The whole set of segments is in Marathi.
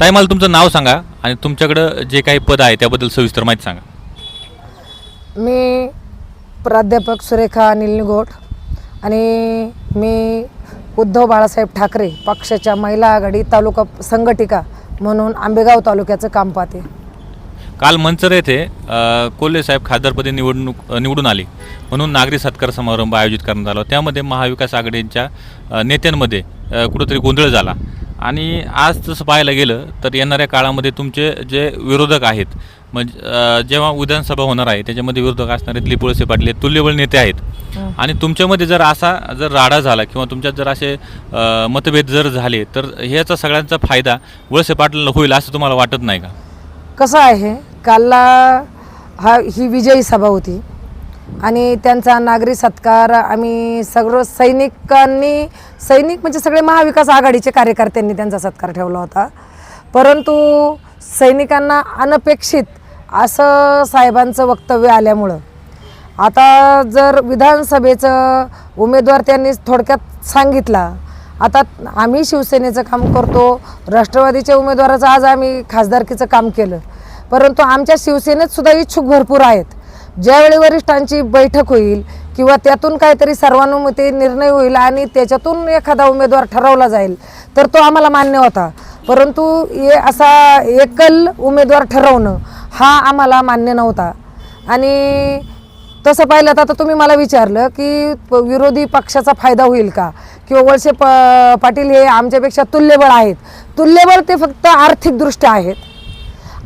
ताई मला तुमचं नाव सांगा आणि तुमच्याकडं जे काही पद आहे त्याबद्दल सविस्तर माहिती सांगा. मी प्राध्यापक सुरेखा निलनिगोट आणि मी उद्धव बाळासाहेब ठाकरे पक्षाच्या महिला आघाडी तालुका संघटिका म्हणून आंबेगाव तालुक्याचं काम पाहते. काल मंचर येथे अ, कोल्हे साहेब खासदारपदी निवडणूक अ, निवडून आले. म्हणून नागरी सत्कार समारंभ आयोजित करण्यात आला. त्यामध्ये महाविकास आघाडीच्या अ, नेत्यांमध्ये अ, कुठंतरी गोंधळ झाला. आणि आज तसं पाहायला गेलं तर येणाऱ्या काळामध्ये तुमचे जे विरोधक आहेत म्हणजे जेव्हा विधानसभा होणार आहे त्याच्यामध्ये विरोधक असणारे दिलीप वळसे पाटील हे तुल्यबळ नेते आहेत. आणि तुमच्यामध्ये जर असा जर राडा झाला किंवा तुमच्यात जर असे मतभेद जर झाले तर ह्याचा सगळ्यांचा फायदा वळसे पाटलांना होईल असं तुम्हाला वाटत नाही का? कसं आहे कालला हा ही विजयी सभा होती. आणि त्यांचा नागरी सत्कार आम्ही सगळं सैनिकांनी सैनिक म्हणजे सगळे महाविकास आघाडीचे कार्यकर्त्यांनी त्यांचा सत्कार ठेवला होता. परंतु सैनिकांना अनपेक्षित असं साहेबांचं वक्तव्य आल्यामुळं आता जर विधानसभेचं उमेदवार त्यांनी थोडक्यात सांगितला आता आम्ही शिवसेनेचं काम करतो राष्ट्रवादीच्या उमेदवाराचं आज आम्ही खासदारकीचं काम केलं परंतु आमच्या शिवसेनेत सुद्धा इच्छुक भरपूर आहेत. ज्यावेळी वरिष्ठांची बैठक होईल किंवा त्यातून काहीतरी सर्वानुमते निर्णय होईल आणि त्याच्यातून एखादा उमेदवार ठरवला जाईल तर तो आम्हाला मान्य होता. परंतु हे असा एकल उमेदवार ठरवणं हा आम्हाला मान्य नव्हता. आणि तसं पाहिलं तर आता तुम्ही मला विचारलं की प- विरोधी पक्षाचा फायदा होईल का? किंवा वळसे प पाटील हे आमच्यापेक्षा तुल्यबळ आहेत. तुल्यबळ ते फक्त आर्थिकदृष्ट्या आहेत.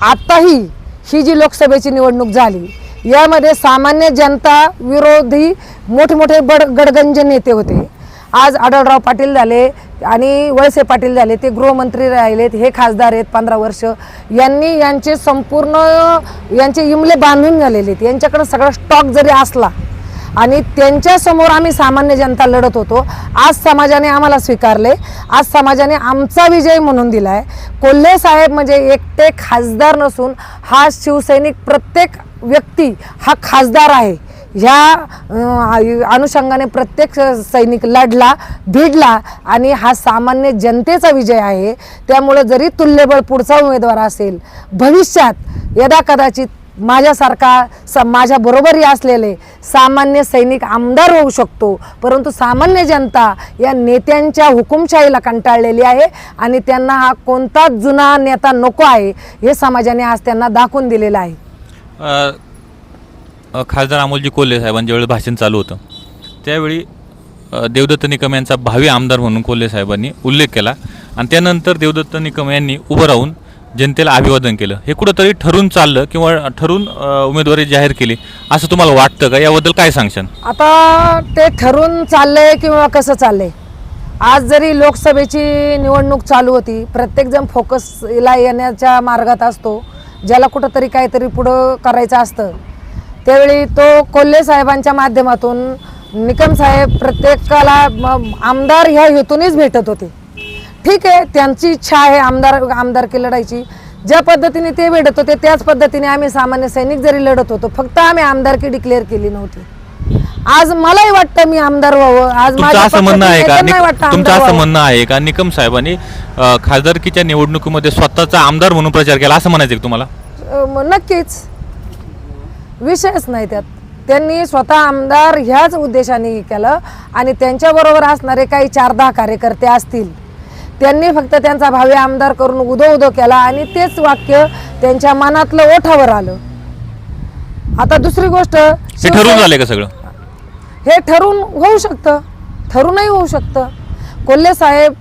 आत्ताही ही जी लोकसभेची निवडणूक झाली यामध्ये सामान्य जनता विरोधी मोठमोठे बड गडगंज नेते होते. आज आढळराव पाटील झाले आणि वळसे पाटील झाले ते गृहमंत्री राहिलेत हे खासदार आहेत पंधरा वर्ष. यांनी यांचे संपूर्ण यांचे इमले बांधून झालेले आहेत यांच्याकडे सगळा स्टॉक जरी असला आणि त्यांच्यासमोर आम्ही सामान्य जनता लढत होतो आज समाजाने आम्हाला स्वीकारले. आज समाजाने आमचा विजय म्हणून दिलाय. कोल्हे साहेब म्हणजे एकटे खासदार नसून हा शिवसैनिक प्रत्येक व्यक्ती हा खासदार आहे. ह्या अनुषंगाने प्रत्येक सैनिक लढला भिडला आणि हा सामान्य जनतेचा विजय आहे. त्यामुळे जरी तुल्यबळ पुढचा उमेदवार असेल भविष्यात यदा कदाचित माझ्यासारखा स माझ्या बरोबरी असलेले सामान्य सैनिक आमदार होऊ शकतो. परंतु सामान्य जनता या नेत्यांच्या हुकुमशाहीला कंटाळलेली आहे आणि त्यांना हा कोणताच जुना नेता नको आहे हे समाजाने आज त्यांना दाखवून दिलेलं आहे. खासदार अमोलजी कोल्हे साहेबांच्या वेळेस भाषण चालू होतं त्यावेळी देवदत्त निकम यांचा भावी आमदार म्हणून कोल्हे साहेबांनी उल्लेख केला आणि त्यानंतर देवदत्त निकम यांनी उभं राहून जनतेला अभिवादन केलं. हे कुठंतरी ठरून चाललं किंवा ठरून उमेदवारी जाहीर केली असं तुम्हाला वाटतं का? याबद्दल काय सांगशाल? आता ते ठरून चाललंय किंवा कसं चाललंय? आज जरी लोकसभेची निवडणूक चालू होती प्रत्येकजण फोकसला येण्याच्या मार्गात असतो. ज्याला कुठंतरी काहीतरी पुढं करायचं असतं. त्यावेळी तो कोल्हे साहेबांच्या माध्यमातून निकम साहेब प्रत्येकाला आमदार ह्या हेतूनच भेटत होते. ठीक आहे त्यांची इच्छा आहे आमदार आमदारकी लढायची. ज्या पद्धतीने ते भेटत होते त्याच पद्धतीने आम्ही सामान्य सैनिक जरी लढत होतो फक्त आम्ही आमदारकी डिक्लेअर केली नव्हती. आज मलाही वाटतं मी आमदार व्हावं. आज तुमचं माझ्या असं म्हणणं आहे का? नेत्यांनाही वाटतं तुमचं आमदार असं व्हावं. म्हणणं आहे का? निकम साहेबांनी अ, खासदारकीच्या निवडणुकीमध्ये स्वतःचा आमदार म्हणून प्रचार केला असं म्हणायचं का तुम्हाला? अ, म- नक्कीच. विषयच नाही त्यात. त्यांनी स्वतः आमदार ह्याच उद्देशाने केलं आणि त्यांच्याबरोबर असणारे काही चार दहा कार्यकर्ते असतील त्यांनी फक्त त्यांचा भावी आमदार करून उदो उदो केला आणि तेच वाक्य त्यांच्या मनातलं ओठावर आलं. आता दुसरी गोष्ट ठरून शिवसेना- झालंय का सगळं? हे ठरून होऊ शकतं. ठरूनही होऊ शकतं. कोल्हे साहेब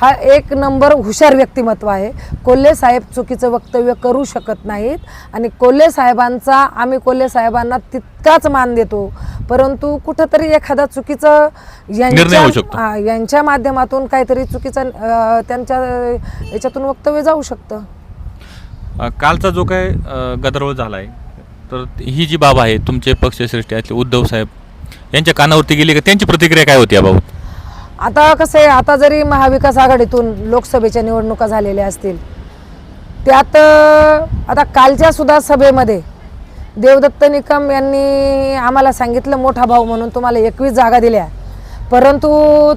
हा एक नंबर हुशार व्यक्तिमत्व आहे. कोल्हे साहेब चुकीचं वक्तव्य करू शकत नाहीत आणि कोल्हे साहेबांचा आम्ही कोल्हे साहेबांना तितकाच मान देतो. परंतु कुठंतरी एखादा चुकीचं. हा, यांच्या माध्यमातून काहीतरी चुकीचं त्यांच्या याच्यातून वक्तव्य जाऊ शकतं. कालचा जो काय गदारोळ झाला आहे तर ही जी बाब आहे तुमचे पक्षश्रेष्ठी असले उद्धव साहेब यांच्या कानावरती गेली का? त्यांची प्रतिक्रिया काय होती याबाबत आता कसं आहे आता जरी महाविकास आघाडीतून लोकसभेच्या निवडणुका झालेल्या असतील त्यात आता कालच्या सुद्धा सभेमध्ये देवदत्त निकम यांनी आम्हाला सांगितलं मोठा भाऊ म्हणून तुम्हाला एकवीस जागा दिल्या. परंतु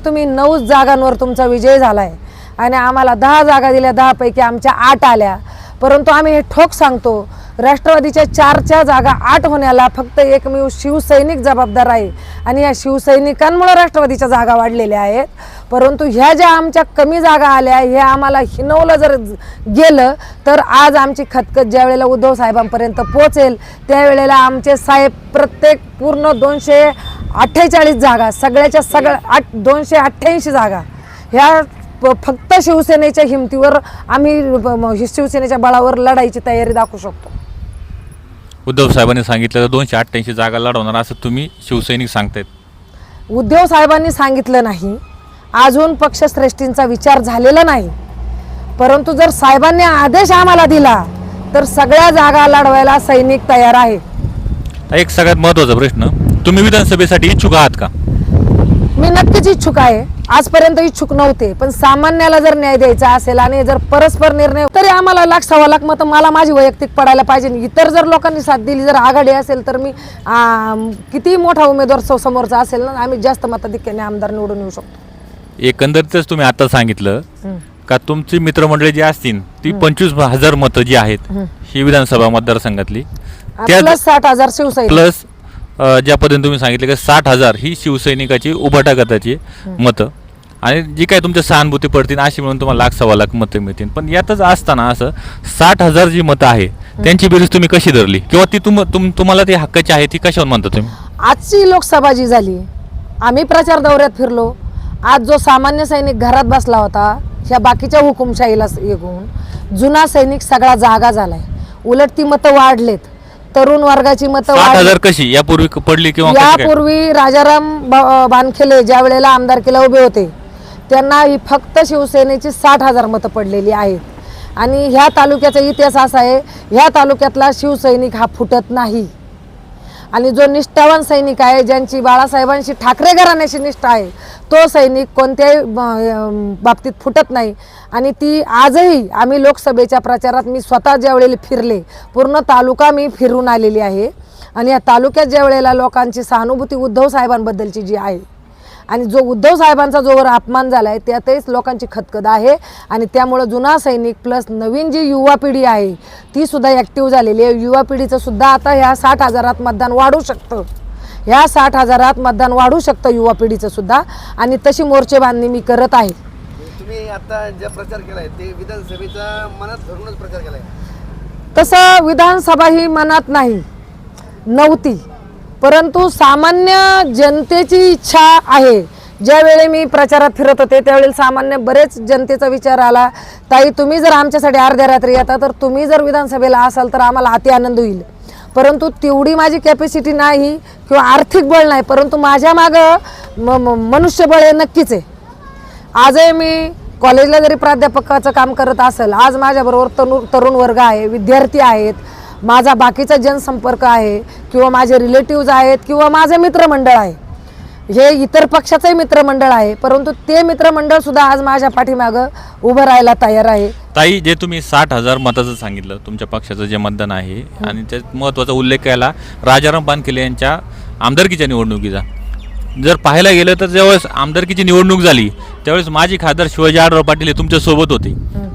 तुम्ही नऊ जागांवर तुमचा विजय झाला आहे आणि आम्हाला दहा जागा दिल्या दहापैकी आमच्या आठ आल्या. परंतु आम्ही हे ठोक सांगतो राष्ट्रवादीच्या चारच्या जागा आठ होण्याला फक्त एकमेव शिवसैनिक जबाबदार आहे आणि या शिवसैनिकांमुळे राष्ट्रवादीच्या जागा वाढलेल्या आहेत. परंतु ह्या ज्या आमच्या कमी जागा आल्या हे आम्हाला हिनवलं जर गेलं तर आज आमची खतखत ज्या वेळेला उद्धव साहेबांपर्यंत पोहोचेल त्यावेळेला आमचे साहेब प्रत्येक पूर्ण दोनशे अठ्ठेचाळीस जागा सगळ्याच्या सगळ्या आठ दोनशे अठ्ठ्याऐंशी जागा ह्या प- फक्त शिवसेनेच्या हिमतीवर आम्ही शिवसेनेच्या बळावर लढाईची तयारी दाखवू शकतो. उद्धव साहेबांनी सांगितलं तर दोनशे अठ्ठ्याऐंशी जागा लढवणार असं तुम्ही शिवसैनिक सांगतायत. उद्धव साहेबांनी सांगितलं नाही. अजून पक्षश्रेष्ठींचा विचार झालेला नाही. परंतु जर साहेबांनी आदेश आम्हाला दिला तर सगळ्या जागा लढवायला सैनिक तयार आहे एक सगळ्यात महत्त्वाचा प्रश्न तुम्ही विधानसभेसाठी इच्छुक आहात का? मी नक्कीच इच्छुक आहे. आजपर्यंत इच्छुक नव्हते पण सामान्याला जर न्याय द्यायचा असेल आणि जर परस्पर निर्णय तरी आम्हाला लाख सव्वा लाख मतं मला माझी वैयक्तिक पडायला पाहिजे. इतर जर लोकांनी साथ दिली जर आघाडी असेल तर मी कितीही मोठा उमेदवार सो- समोरचा असेल ना आम्ही जास्त मताधिक्याने आमदार निवडून येऊ शकतो. एकंदरीतच तुम्ही आता सांगितलं का तुमची मित्रमंडळी जी असतील ती पंचवीस हजार मतं जी आहेत ही विधानसभा मतदारसंघातली. प्लस साठ हजार शिवसैनिक. प्लस ज्या पद्धतीने तुम्ही सांगितलं की साठ हजार ही शिवसैनिकाची उभाटा गटाची मतं. आणि जी काही तुमच्या सहानुभूती पडतील अशी मिळून तुम्हाला लाख सव्वा लाख मतं मिळतील. पण यातच असताना असं साठ हजार जी मतं आहे त्यांची बेरीज तुम्ही कशी धरली? किंवा ती तुम तुम- तुम्हाला ती हक्काची आहे ती कशावर म्हणता तुम्ही? आजची लोकसभा जी झाली आम्ही प्रचार दौऱ्यात फिरलो. आज जो सामान्य सैनिक घरात बसला होता ह्या बाकीच्या हुकुमशाहीला येऊन जुना सैनिक सगळा जागा झालाय. उलट ती मतं वाढलेत. तरुण वर्गाची मतं साठ वाढली. हजार कशी? यापूर्वी क- पडली किंवा कशी काय? यापूर्वी राजाराम बा- बानखेले ज्या वेळेला आमदारकीला उभे होते त्यांना ही फक्त शिवसेनेची साठ हजार मतं पडलेली आहेत. आणि ह्या तालुक्याचा इतिहास असा आहे ह्या तालुक्यातला शिवसैनिक हा फुटत नाही. आणि जो निष्ठावान सैनिक आहे ज्यांची बाळासाहेबांशी ठाकरे घराण्याशी निष्ठा आहे तो सैनिक कोणत्याही बाबतीत फुटत नाही. आणि ती आजही आम्ही लोकसभेच्या प्रचारात मी स्वतः ज्यावेळेला फिरले पूर्ण तालुका मी फिरून आलेली आहे. आणि या तालुक्यात ज्या वेळेला लोकांची सहानुभूती उद्धव साहेबांबद्दलची जी आहे आणि जो उद्धव साहेबांचा जोवर अपमान झाला आहे त्यातच लोकांची खतखत आहे. आणि त्यामुळं जुना सैनिक प्लस नवीन जी युवा पिढी आहे ती सुद्धा ॲक्टिव्ह झालेली आहे. युवा पिढीचं सुद्धा आता ह्या साठ हजारात मतदान वाढू शकतं. ह्या साठ हजारात मतदान वाढू शकतं युवा पिढीचं सुद्धा. आणि तशी मोर्चे बांधणी मी करत आहे. तुम्ही आता ज्या प्रचार केलाय ते विधानसभेचा मनात धरूनच प्रचार केलाय. तसं विधानसभा ही मनात नाही. नव्हती. परंतु सामान्य जनतेची इच्छा आहे. ज्यावेळी मी प्रचारात फिरत होते त्यावेळी सामान्य बरेच जनतेचा विचार आला ताई तुम्ही जर आमच्यासाठी अर्ध्या रात्री येता तर तुम्ही जर विधानसभेला असाल तर आम्हाला अति आनंद होईल. परंतु तेवढी माझी कॅपॅसिटी नाही किंवा आर्थिक बळ नाही परंतु माझ्या मागं म म- मनुष्यबळ हे नक्कीच आहे. आजही मी कॉलेजला जरी प्राध्यापकाचं काम करत असेल आज माझ्याबरोबर तरुण तरुण वर्ग आहे विद्यार्थी आहेत माझा बाकीचा जनसंपर्क आहे किंवा माझे रिलेटिव्ज आहेत किंवा माझे मित्रमंडळ आहे. हे इतर पक्षाचंही मित्रमंडळ आहे परंतु ते मित्रमंडळ सुद्धा आज माझ्या पाठीमागं उभं राहायला तयार आहे. ताई जे तुम्ही साठ हजार मताचं सांगितलं तुमच्या पक्षाचं जे मतदान आहे आणि त्यात महत्त्वाचा उल्लेख केला राजाराम पानखेले यांच्या आमदारकीच्या निवडणुकीचा. जर पाहायला गेलं तर ज्यावेळेस आमदारकीची निवडणूक झाली त्यावेळेस माजी खासदार शिवाजी आढराव पाटील हे तुमच्यासोबत होते.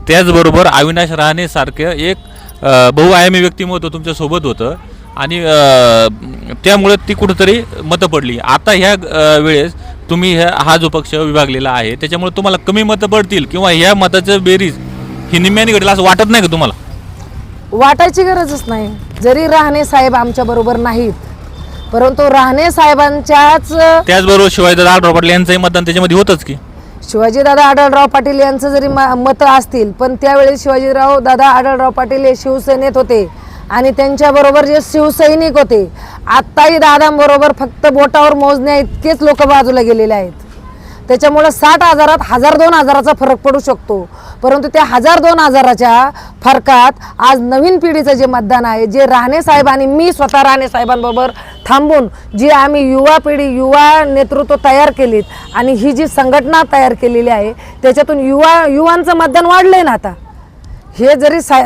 त्याचबरोबर अविनाश रहाणे सारखं एक बहुआयामी व्यक्तिमत्व तुमच्यासोबत होतं. आणि त्यामुळे ती कुठंतरी मतं पडली. आता ह्या वेळेस तुम्ही ह्या हा जो पक्ष विभागलेला आहे त्याच्यामुळे तुम्हाला कमी मतं पडतील किंवा ह्या मताचं बेरीज ही निम्म्याने घडेल असं वाटत नाही का तुम्हाला? वाटायची गरजच नाही. जरी राहणे साहेब आमच्या बरोबर नाहीत परंतु राहणे साहेबांच्याच त्याचबरोबर आढराव पाटील यांचंही मतदान त्याच्यामध्ये होतंच की. शिवाजीदादा आढळराव पाटील यांचं जरी म- मतं असतील पण त्यावेळी शिवाजीराव दादा आढळराव पाटील हे शिवसेनेत होते आणि त्यांच्याबरोबर जे शिवसैनिक होते आत्ताही दादांबरोबर फक्त बोटावर मोजण्या इतकेच लोक बाजूला गेलेले आहेत. त्याच्यामुळं साठ हजारात हजार दोन हजाराचा फरक पडू शकतो. परंतु त्या हजार दोन हजाराच्या फरकात आज नवीन पिढीचं जे मतदान आहे जे राणे साहेब आणि मी स्वतः राणे साहेबांबरोबर थांबून जी आम्ही युवा पिढी युवा नेतृत्व तयार केलीत आणि ही जी संघटना तयार केलेली आहे त्याच्यातून युवा युवांचं मतदान वाढलंय ना आता. हे जरी सा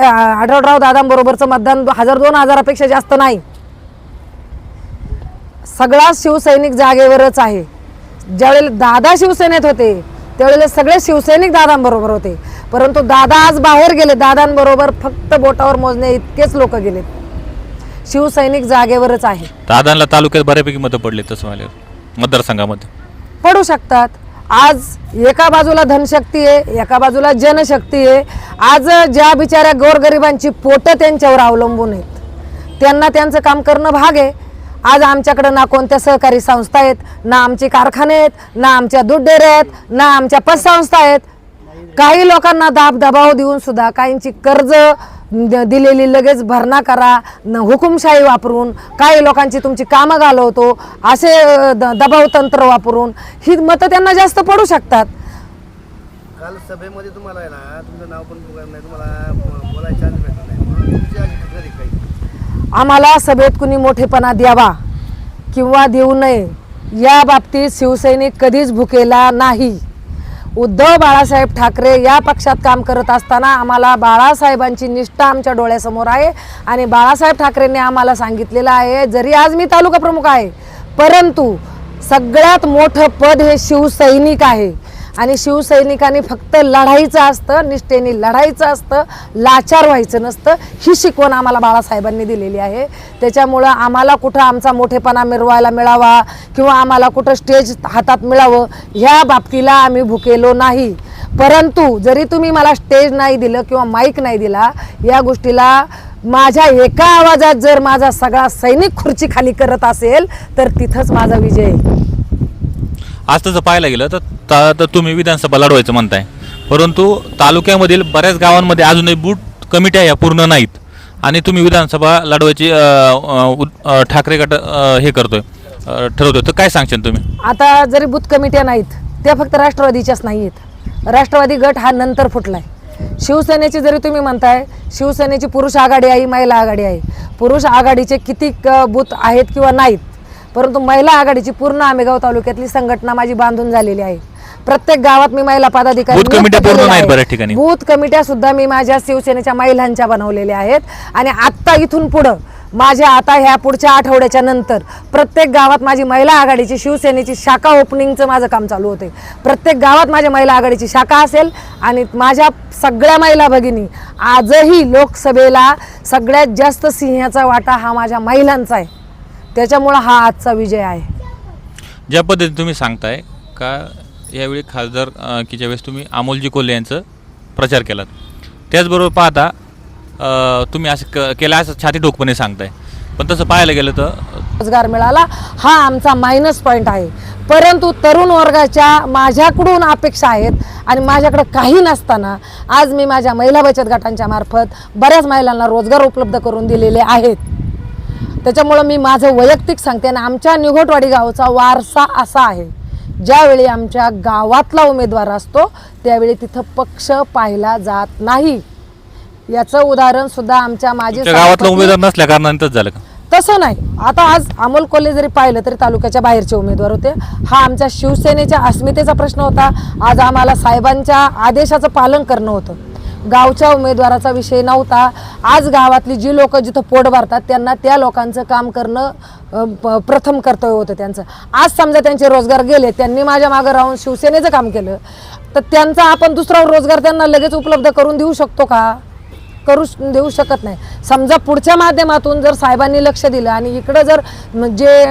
आढळराव दादांबरोबरचं मतदान दो- हजार दोन हजारापेक्षा जास्त नाही. सगळा शिवसैनिक जागेवरच आहे. ज्यावेळेला दादा शिवसेनेत होते त्यावेळेला सगळे शिवसैनिक दादांबरोबर होते. परंतु दादा आज बाहेर गेले दादांबरोबर फक्त बोटावर मोजणे इतकेच लोक गेलेत. शिवसैनिक जागेवरच आहे. दादांना तालुक्यात बऱ्यापैकी मतं पडले तसं आल्यावर मतदारसंघामध्ये. पडू शकतात. आज एका बाजूला धनशक्ती आहे एका बाजूला जनशक्ती आहे. आज ज्या बिचाऱ्या गोरगरिबांची पोटं त्यांच्यावर अवलंबून आहेत. त्यांना त्यांचं काम करणं भाग आहे. आज आमच्याकडं ना कोणत्या सहकारी संस्था आहेत ना आमचे कारखाने आहेत ना आमच्या दूध डेऱ्या आहेत ना आमच्या पतसंस्था आहेत. काही लोकांना दाब दबाव देऊन सुद्धा काहींची कर्ज दिलेली लगेच भरणा करा न हुकुमशाही वापरून काही लोकांची तुमची कामं घालवतो असे द- दबाव तंत्र वापरून ही मतं त्यांना जास्त पडू शकतात. काल सभेमध्ये तुम्हाला आहे ना तुमचं नाव पण नाही तुम्हाला बोलायला चान्स भेटला नाही म्हणून तुमची अशी तक्रार आहे काही आम्हाला सभेत कुणी मोठेपणा द्यावा किंवा देऊ नये या बाबतीत शिवसैनिक कधीच भुकेला नाही. उद्धव बाळासाहेब ठाकरे या पक्षात काम करत असताना आम्हाला बाळासाहेबांची निष्ठा आमच्या डोळ्यासमोर आहे आणि बाळासाहेब ठाकरेंनी आम्हाला सांगितलेलं आहे जरी आज मी तालुका प्रमुख आहे परंतु सगळ्यात मोठं पद हे शिवसैनिक आहे. आणि शिवसैनिकांनी फक्त लढाईचं असतं निष्ठेने लढाईचं असतं लाचार व्हायचं नसतं ही शिकवण आम्हाला बाळासाहेबांनी दिलेली आहे. त्याच्यामुळं आम्हाला कुठं आमचा मोठेपणा मिरवायला मिळावा किंवा आम्हाला कुठं स्टेज हातात मिळावं ह्या बाबतीला आम्ही भुकेलो नाही. परंतु जरी तुम्ही मला स्टेज नाही दिलं किंवा माईक नाही दिला या गोष्टीला माझ्या एका आवाजात जर माझा सगळा सैनिक खुर्ची खाली करत असेल तर तिथंच माझा विजय. आहे आज तसं पाहायला गेलं तर ता- तर तुम्ही विधानसभा लढवायचं म्हणताय. परंतु तालुक्यामधील बऱ्याच गावांमध्ये अजूनही बूट कमिट्या या पूर्ण नाहीत. आणि तुम्ही विधानसभा लढवायची उद- ठाकरे गट हे करतोय ठरवतोय. तर काय सांगशाल तुम्ही? आता जरी बूथ कमिट्या नाहीत त्या फक्त राष्ट्रवादीच्याच नाही आहेत राष्ट्रवादी गट हा नंतर फुटलाय. शिवसेनेची जरी तुम्ही म्हणताय शिवसेनेची पुरुष आघाडी आहे महिला आघाडी आहे. पुरुष आघाडीचे किती बूथ आहेत किंवा नाहीत परंतु महिला आघाडीची पूर्ण आमेगाव तालुक्यातली संघटना माझी बांधून झालेली आहे. प्रत्येक गावात मी महिला पदाधिकारी बूथ कमिट्या. बूथ सुद्धा मी माझ्या शिवसेनेच्या महिलांच्या बनवलेल्या आहेत. आणि आत्ता इथून पुढं माझ्या आता ह्या पुढच्या आठवड्याच्या नंतर प्रत्येक गावात माझी महिला आघाडीची शिवसेनेची शाखा ओपनिंगचं माझं काम चालू होते. प्रत्येक गावात माझ्या महिला आघाडीची शाखा असेल आणि माझ्या सगळ्या महिला भगिनी आजही लोकसभेला सगळ्यात जास्त सिंहाचा वाटा हा माझ्या महिलांचा आहे. त्याच्यामुळं हा आजचा विजय आहे. ज्या पद्धतीने तुम्ही सांगताय का यावेळी खासदार अ, की ज्यावेळेस तुम्ही अमोलजी कोल्हे यांचं प्रचार केलात त्याचबरोबर पाहता अ, तुम्ही असं क केलं असं छाती ठोकपणे सांगताय. पण तसं पाहायला गेलं तर रोजगार मिळाला हा आमचा मायनस पॉईंट आहे. परंतु तरुण वर्गाच्या माझ्याकडून अपेक्षा आहेत आणि माझ्याकडे काही नसताना आज मी माझ्या महिला बचत गटांच्या मार्फत बऱ्याच महिलांना रोजगार उपलब्ध करून दिलेले आहेत. त्याच्यामुळं मी माझं वैयक्तिक सांगते आणि आमच्या निघोटवाडी गावचा वारसा असा आहे. ज्यावेळी आमच्या गावातला उमेदवार असतो त्यावेळी तिथं पक्ष पाहिला जात नाही. याचं उदाहरण सुद्धा आमच्या माझे गावातला उमेदवार नसल्या कारणाने झालं का? तसं नाही. आता आज अमोल कोल्हे जरी पाहिलं तरी तालुक्याच्या बाहेरचे उमेदवार होते. हा आमच्या शिवसेनेच्या अस्मितेचा प्रश्न होता. आज आम्हाला साहेबांच्या आदेशाचं पालन करणं होतं. गावच्या उमेदवाराचा विषय नव्हता. आज गावातली जी लोक जिथं पोट भरतात त्यांना त्या लोकांचं काम करणं प- प्रथम कर्तव्य होतं त्यांचं. आज समजा त्यांचे रोजगार गेले त्यांनी माझ्या मागं राहून शिवसेनेचं काम केलं तर त्यांचा आपण दुसरा रोजगार त्यांना लगेच उपलब्ध करून देऊ शकतो का? करू श- देऊ शकत नाही. समजा पुढच्या माध्यमातून जर साहेबांनी लक्ष दिलं आणि इकडं जर जे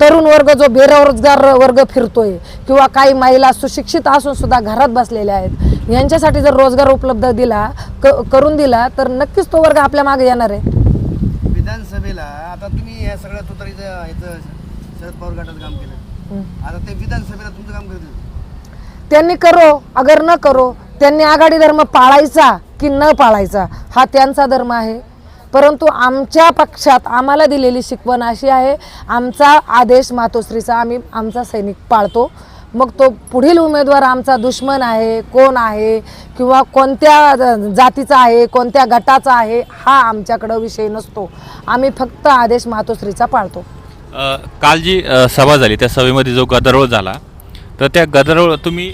तरुण वर्ग जो बेरोजगार वर्ग फिरतोय किंवा काही महिला सुशिक्षित असून सुद्धा घरात बसलेल्या आहेत यांच्यासाठी जर रोजगार उपलब्ध दिला क करून दिला तर नक्कीच तो वर्ग आपल्या मागे येणार आहे. विधानसभेला आता तुम्ही या सगळ्या तुतारीचं शरद पवार गटाचं काम केलं. आता ते विधानसभेला तुमचं काम करतील. त्यांनी करो अगर न करो त्यांनी आघाडी धर्म पाळायचा की न पाळायचा हा त्यांचा धर्म आहे. परंतु आमच्या पक्षात आम्हाला दिलेली शिकवण अशी आहे आमचा आदेश मातोश्रीचा आम्ही आमचा सैनिक पाळतो. मग तो पुढील उमेदवार आमचा दुश्मन आहे कोण आहे किंवा कोणत्या जातीचा आहे कोणत्या गटाचा आहे हा आमच्याकडं विषय नसतो. आम्ही फक्त आदेश मातोश्रीचा पाळतो. काल जी सभा झाली त्या सभेमध्ये जो गदारोळ झाला तर त्या गदारोळ तुम्ही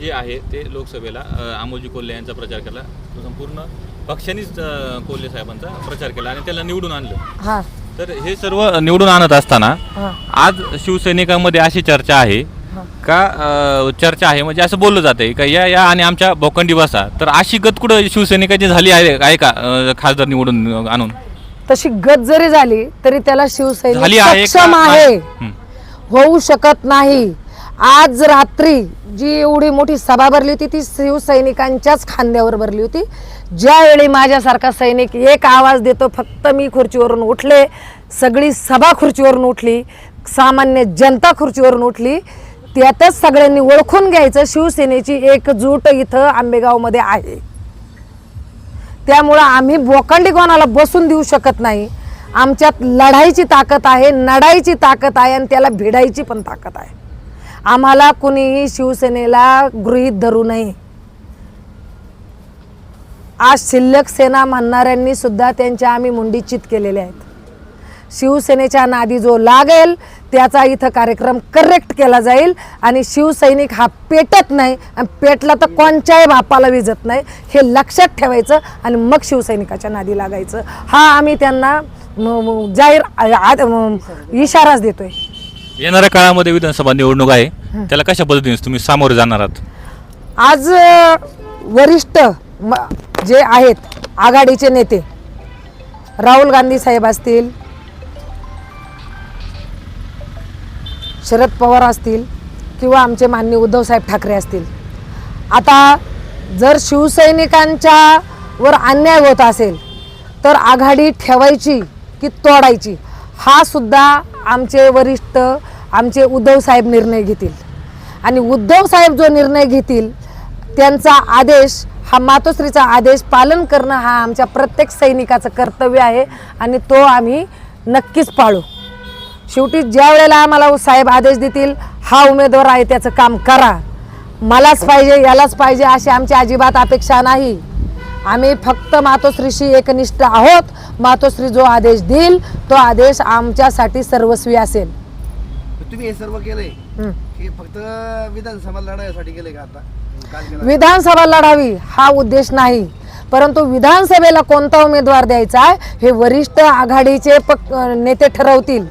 जे आहे ते लोकसभेला अमोलजी कोल्हे यांचा प्रचार केला. तो संपूर्ण पक्षानेच कोल्हे साहेबांचा प्रचार केला आणि त्याला निवडून आणलं. हां. तर हे सर्व निवडून आणत असताना हां. आज शिवसैनिकांमध्ये अशी चर्चा आहे का अ, चर्चा आहे? म्हणजे असं बोललं जातंय का या या आणि आमच्या भोकंडी बसा तर अशी गत कुठं शिवसैनिकाची झाली आहे आहे का अ, खासदार निवडून आणून? तशी गत जरी झाली तरी त्याला झाली शिवसैनिक आहे का? सक्षम आहे. हं. होऊ शकत नाही. आज रात्री जी एवढी मोठी सभा भरली होती ती शिवसैनिकांच्याच खांद्यावर भरली होती. ज्यावेळी माझ्यासारखा सैनिक एक आवाज देतो फक्त मी खुर्चीवरून उठले सगळी सभा खुर्चीवरून उठली सामान्य जनता खुर्चीवरून उठली त्यातच सगळ्यांनी ओळखून घ्यायचं शिवसेनेची एकजूट इथं आंबेगावमध्ये आहे. त्यामुळं आम्ही बोकांडी कोणाला बसून देऊ शकत नाही. आमच्यात लढाईची ताकद आहे नडायची ताकद आहे आणि त्याला भिडायची पण ताकद आहे. आम्हाला कुणीही शिवसेनेला गृहीत धरू नये. आज शिल्लक सेना म्हणणाऱ्यांनी सुद्धा त्यांच्या आम्ही मुंडी चित केलेल्या आहेत. शिवसेनेच्या नादी जो लागेल त्याचा इथं कार्यक्रम करेक्ट केला जाईल आणि शिवसैनिक हा पेटत नाही आणि पेटला तर कोणत्याही बापाला विजत नाही हे लक्षात ठेवायचं आणि मग शिवसैनिकाच्या नादी लागायचं. हा आम्ही त्यांना जाहीर इशाराच देतोय. येणाऱ्या काळामध्ये विधानसभा निवडणूक आहे त्याला कशा पद्धतीने तुम्ही सामोरे जाणार आहात? आज वरिष्ठ जे आहेत आघाडीचे नेते राहुल गांधी साहेब असतील शरद पवार असतील किंवा आमचे माननीय उद्धवसाहेब ठाकरे असतील. आता जर शिवसैनिकांच्या वर अन्याय होत असेल तर आघाडी ठेवायची की तोडायची हा सुद्धा आमचे वरिष्ठ आमचे उद्धवसाहेब निर्णय घेतील. आणि उद्धवसाहेब जो निर्णय घेतील त्यांचा आदेश हा मातोश्रीचा आदेश पालन करणं हा आमच्या प्रत्येक सैनिकाचं कर्तव्य आहे आणि तो आम्ही नक्कीच पाळू. शेवटी ज्या वेळेला आम्हाला साहेब आदेश देतील हा उमेदवार आहे त्याचं काम करा. मलाच पाहिजे यालाच पाहिजे अशी आमची अजिबात अपेक्षा नाही. आम्ही फक्त मातोश्रीशी एकनिष्ठ आहोत. मातोश्री जो आदेश देईल तो आदेश आमच्यासाठी सर्वस्वी असेल. तुम्ही हे सर्व केलंय? हं. फक्त विधानसभा लढायसाठी केलंय का आता? काल केलं विधानसभा लढावी हा उद्देश नाही. परंतु विधानसभेला कोणता उमेदवार द्यायचा आहे हे वरिष्ठ आघाडीचे पक नेते ठरवतील.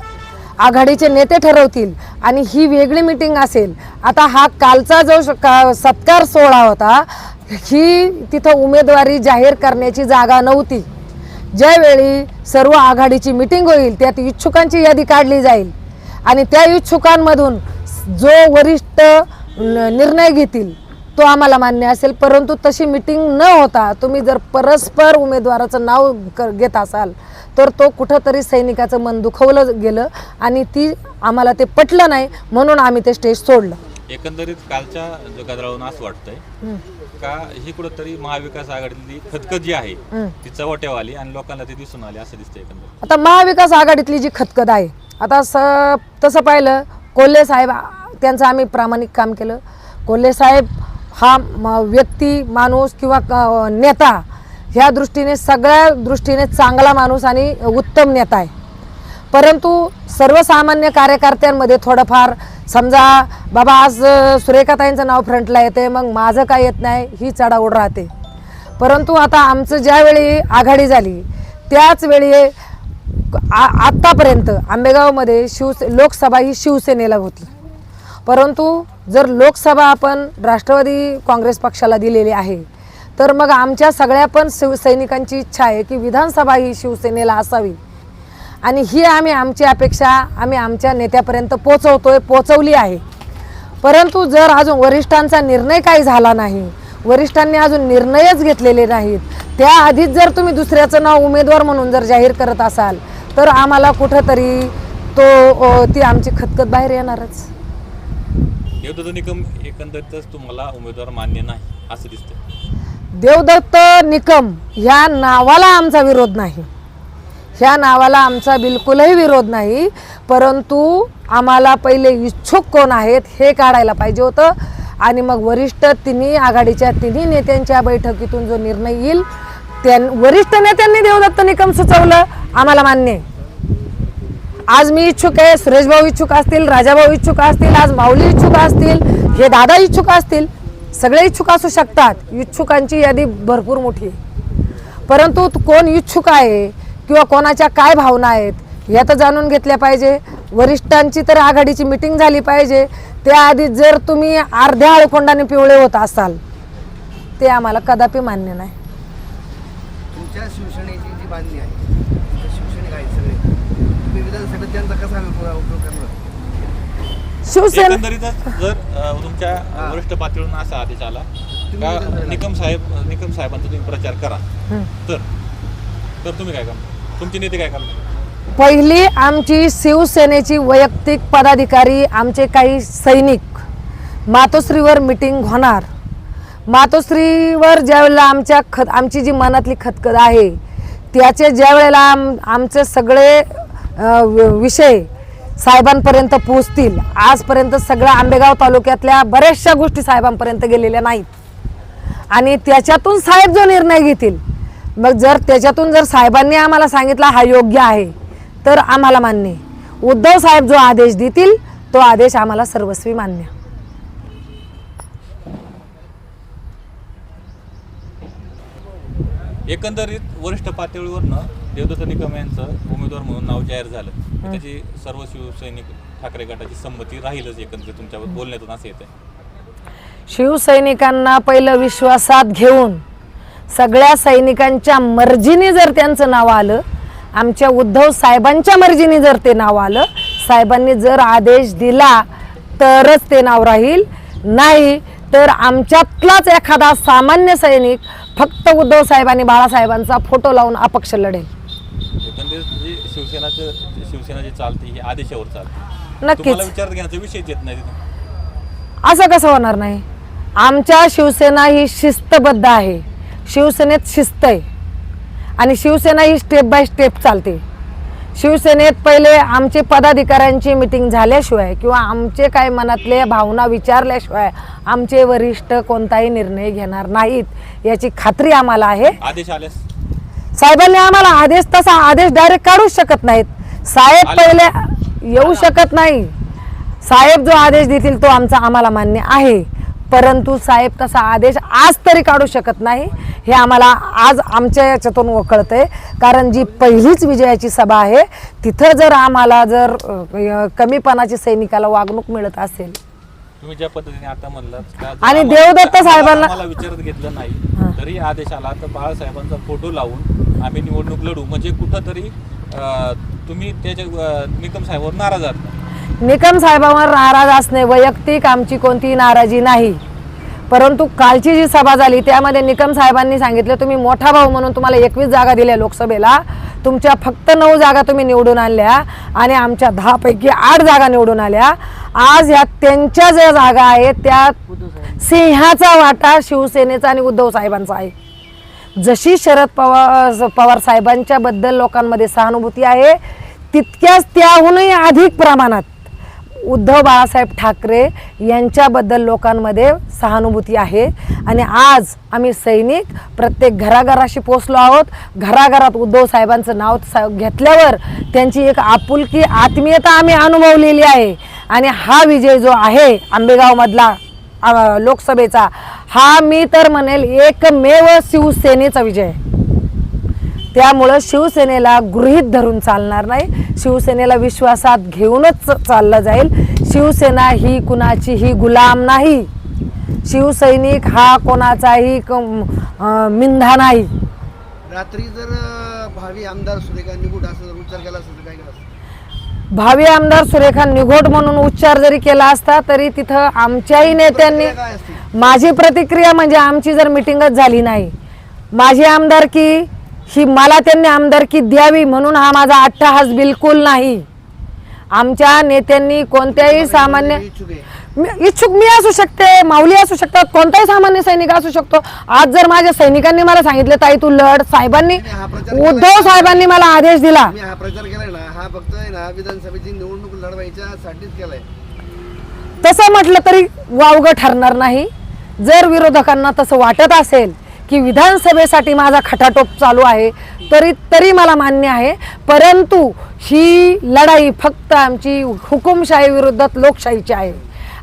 आघाडीचे नेते ठरवतील आणि ही वेगळी मिटिंग असेल. आता हा कालचा जो का- सत्कार सोहळा होता ही तिथं उमेदवारी जाहीर करण्याची जागा नव्हती. ज्यावेळी सर्व आघाडीची मिटिंग होईल त्यात इच्छुकांची यादी काढली जाईल आणि त्या इच्छुकांमधून जो वरिष्ठ न- निर्णय घेतील तो आम्हाला मान्य असेल परंतु तशी मिटिंग न होता तुम्ही जर परस्पर उमेदवाराचं नाव घेत असाल तर तो कुठंतरी सैनिकाचं मन दुखवलं गेलं आणि ती आम्हाला ते पटलं नाही म्हणून आम्ही ते स्टेज सोडलं. एकंदरीत कालच्या जगादळावरून असं वाटतंय का ही कुठंतरी महाविकास आघाडीतली खतखत जी आहे ती चवट्याव आली आणि लोकांना ती दिसून आली असं दिसतंय एकंदरीत. आता महाविकास आघाडीतली जी खतखत आहे आता स तसं पाहिलं कोल्हे साहेब त्यांचं आम्ही प्रामाणिक काम केलं. कोल्हे साहेब हा म- व्यक्ती माणूस किंवा क- नेता ह्या दृष्टीने सगळ्या दृष्टीने चांगला माणूस आणि उत्तम नेता आहे. परंतु सर्वसामान्य कार्यकर्त्यांमध्ये थोडंफार समजा बाबा आज सुरेखाताईंचं नाव फ्रंटला येते मग माझं काय येत नाही ही चढाओढ राहते. परंतु आता आमचं ज्यावेळी आघाडी झाली त्याच वेळी आ- आत्तापर्यंत आंबेगावमध्ये शिवसे लोकसभा ही शिवसेनेला होती. परंतु जर लोकसभा आपण राष्ट्रवादी काँग्रेस पक्षाला दिलेली आहे तर मग आमच्या सगळ्या पण शिवसैनिकांची इच्छा आहे की विधानसभा ही शिवसेनेला असावी. आणि ही आम्ही आमची अपेक्षा आम्ही आमच्या नेत्यापर्यंत पोचवतोय पोचवली आहे. परंतु जर अजून वरिष्ठांचा निर्णय काही झाला नाही वरिष्ठांनी अजून निर्णयच घेतलेले नाहीत त्याआधीच जर तुम्ही दुसऱ्याचं नाव उमेदवार म्हणून जर जाहीर करत असाल तर आम्हाला कुठंतरी तो ती आमची खतखत बाहेर येणारच. देवदत्त निकम एकंदरीतच तुम्हाला उमेदवार मान्य नाही असं दिसतं देवदत्त निकम ह्या नावाला आमचा विरोध नाही. ह्या नावाला आमचा बिलकुलही विरोध नाही परंतु आम्हाला पहिले इच्छुक कोण आहेत हे काढायला पाहिजे होतं. आणि मग वरिष्ठ तिन्ही आघाडीच्या तिन्ही नेत्यांच्या बैठकीतून जो निर्णय येईल त्या वरिष्ठ नेत्यांनी देवदत्त निकम सुचवलं आम्हाला मान्य आहे. आज मी इच्छुक आहे सुरेश भाऊ इच्छुक असतील राजाभाऊ इच्छुक असतील आज माऊली इच्छुक असतील हे दादा इच्छुक असतील सगळे इच्छुक असू शकतात. इच्छुकांची यादी भरपूर मोठी आहे. परंतु कोण इच्छुक आहे किंवा कोणाच्या काय भावना आहेत या तर जाणून घेतल्या पाहिजे. वरिष्ठांची तर आघाडीची मिटिंग झाली पाहिजे. त्याआधी जर तुम्ही अर्ध्या आळकोंडाने पिवळे होत असाल ते आम्हाला कदापि मान्य नाही. तुमच्या शिवसेनेची जी बांधणी आहे तुमचे शिवसैनिक आहेत सगळे तुम्ही विधानसभेत त्यांचा कसा उपयोग उपयोग करणार? शिवसेना एकंदरीतच जर अ, तुमच्या वरिष्ठ पातळीवरून असा आदेश आला का निकम साहेब निकम साहेबांचा तुम्ही प्रचार करा. तर तर तुम्ही काय करणार? तुमचे नेते काय करणार? पहिली आमची शिवसेनेची वैयक्तिक पदाधिकारी आमचे काही सैनिक मातोश्रीवर मिटिंग होणार. मातोश्रीवर ज्यावेळेला आमच्या खत आमची जी मनातली खतखत आहे त्याचे ज्या वेळेला आम आमचे सगळे विषय साहेबांपर्यंत पोहोचतील. आजपर्यंत सगळ्या आंबेगाव तालुक्यातल्या बऱ्याचशा गोष्टी साहेबांपर्यंत गेलेल्या नाहीत. आणि त्याच्यातून साहेब जो निर्णय घेतील मग जर त्याच्यातून जर साहेबांनी आम्हाला सांगितला हा योग्य आहे तर आम्हाला मान्य उद्धव साहेब जो आदेश देतील तो आदेश आम्हाला सर्वस्वी मान्य एकंदरीत वरिष्ठ पातळीवरनं देवदत्त निकम यांचं उमेदवार म्हणून नाव जाहीर झालं. त्याची सर्व शिवसैनिक ठाकरे गटाची संमती राहीलच एकंदरीत तुमच्यावर बोलण्यातून असं येतं शिवसैनिकांना पहिलं विश्वासात घेऊन सगळ्या सैनिकांच्या मर्जीने जर त्यांचं नाव आलं आमच्या उद्धव साहेबांच्या मर्जीने जर ते नाव आलं साहेबांनी जर आदेश दिला तरच ते नाव राहील. नाही तर आमच्यातलाच एखादा सामान्य सैनिक फक्त उद्धव साहेब आणि बाळासाहेबांचा फोटो लावून अपक्ष लढेल. एकंदरीत जी शिवसेनाचं शिवसेना जी चालते ही आदेशावर चालते. नक्कीच. विचारात घेण्याचा विषयच येत नाही असं कसं होणार नाही? आमच्या शिवसेना ही शिस्तबद्ध आहे. शिवसेनेत शिस्त आहे. आणि शिवसेना ही स्टेप बाय स्टेप चालते. शिवसेनेत पहिले आमचे पदाधिकाऱ्यांची मिटिंग झाल्याशिवाय किंवा आमचे काय मनातले भावना विचारल्याशिवाय आमचे वरिष्ठ कोणताही निर्णय घेणार नाहीत याची खात्री आम्हाला आहे. आदेश आल्यास? साहेबांनी आम्हाला आदेश तसा आदेश डायरेक्ट काढूच शकत नाहीत. साहेब. पहिले येऊ शकत नाही. साहेब जो आदेश देतील तो आमचा आम्हाला मान्य आहे. परंतु साहेब तसा आदेश आज तरी काढू शकत नाही. हे आम्हाला आज आमच्या याच्यातून कळतंय कारण जी पहिलीच विजयाची सभा आहे तिथं जर आम्हाला जर कमीपणाची सैनिकाला वागणूक मिळत असेल तुम्ही ज्या पद्धतीने आता म्हणलात आणि देवदत्त साहेबांना- आम्हाला विचारत घेतलं नाही तरी आदेश आला तर बाळासाहेबांचा फोटो लावून आम्ही निवडणूक लढू. म्हणजे कुठंतरी तुम्ही त्याच्या निकम साहेबांवर नाराज आहात. निकम साहेबांवर नाराज असणे वैयक्तिक आमची कोणतीही नाराजी नाही. परंतु कालची जी सभा झाली त्यामध्ये निकम साहेबांनी सांगितलं तुम्ही मोठा भाऊ म्हणून तुम्हाला एकवीस जागा दिल्या लोकसभेला. तुमच्या फक्त नऊ जागा तुम्ही निवडून आणल्या आणि आमच्या दहापैकी आठ जागा निवडून आल्या. आज ह्या त्यांच्या ज्या जागा आहेत त्या सिंहाचा वाटा शिवसेनेचा आणि उद्धव साहेबांचा आहे. जशी शरद पवार पवार साहेबांच्या बद्दल लोकांमध्ये सहानुभूती आहे तितक्याच त्याहूनही अधिक प्रमाणात उद्धव बाळासाहेब ठाकरे यांच्याबद्दल लोकांमध्ये सहानुभूती आहे. आणि आज आम्ही सैनिक प्रत्येक घराघराशी पोचलो आहोत. घराघरात उद्धव साहेबांचं नाव सा- घेतल्यावर त्यांची एक आपुलकी आत्मीयता आम्ही अनुभवलेली आहे. आणि हा विजय जो आहे आंबेगावमधला लोकसभेचा हा मी तर म्हणेल एकमेव शिवसेनेचा विजय. आहे. त्यामुळं शिवसेनेला गृहीत धरून चालणार नाही. शिवसेनेला विश्वासात घेऊनच चाललं जाईल. शिवसेना ही कुणाचीही गुलाम नाही. शिवसैनिक हा कोणाचाही क- मिंधा नाही. रात्री जर भावी आमदार सुरेखा निगुड असं जर उच्चार केला तर काय केलं भावी आमदार सुरेखा निघोट म्हणून उच्चार जरी केला असता तरी तिथं आमच्याही नेत्यांनी माझी प्रतिक्रिया म्हणजे आमची जर मिटिंगच झाली नाही माझी आमदारकी ही मला त्यांनी आमदारकी द्यावी म्हणून हा माझा अट्टहास बिलकुल नाही. आमच्या नेत्यांनी कोणत्याही सामान्य मी इच्छुक मी- असू शकते माऊली असू शकतात कोणताही सामान्य सैनिक असू शकतो. आज जर माझ्या सैनिकांनी मला सांगितलं ताई तू लढ साहेबांनी. उद्धव साहेबांनी मला आदेश दिला. मी हा प्रचार केलाय ना हा फक्त आहे ना विधानसभेची निवडणूक लढवायच्या साठीच केलाय. तसं म्हटलं तरी वावगं ठरणार नाही. जर विरोधकांना तसं वाटत असेल की विधानसभेसाठी माझा खटाटोप चालू आहे तरी तरी मला मान्य आहे. परंतु ही लढाई फक्त आमची हुकुमशाही विरुद्धत लोकशाहीची आहे.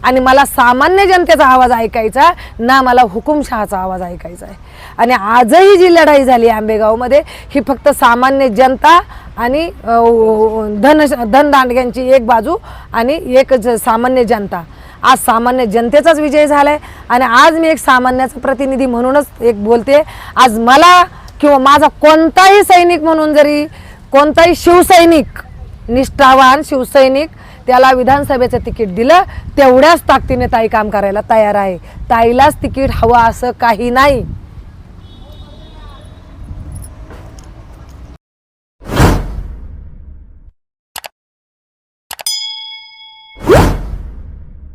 आणि मला सामान्य जनतेचा आवाज ऐकायचा ना मला हुकुमशहाचा आवाज ऐकायचा आहे. आणि आजही जी लढाई झाली आंबेगावमध्ये ही फक्त सामान्य जनता आणि धन धनदांडग्यांची एक बाजू आणि एक ज- सामान्य जनता. आज सामान्य जनतेचाच विजय झालाय आणि आज मी एक सामान्याचा प्रतिनिधी म्हणूनच एक बोलते. आज मला किंवा माझा कोणताही सैनिक म्हणून जरी कोणताही शिवसैनिक निष्ठावान शिवसैनिक त्याला विधानसभेचं तिकीट दिलं तेवढ्याच ताकदीने ताई काम करायला तयार आहे. ताईलाच तिकीट हवं असं काही नाही.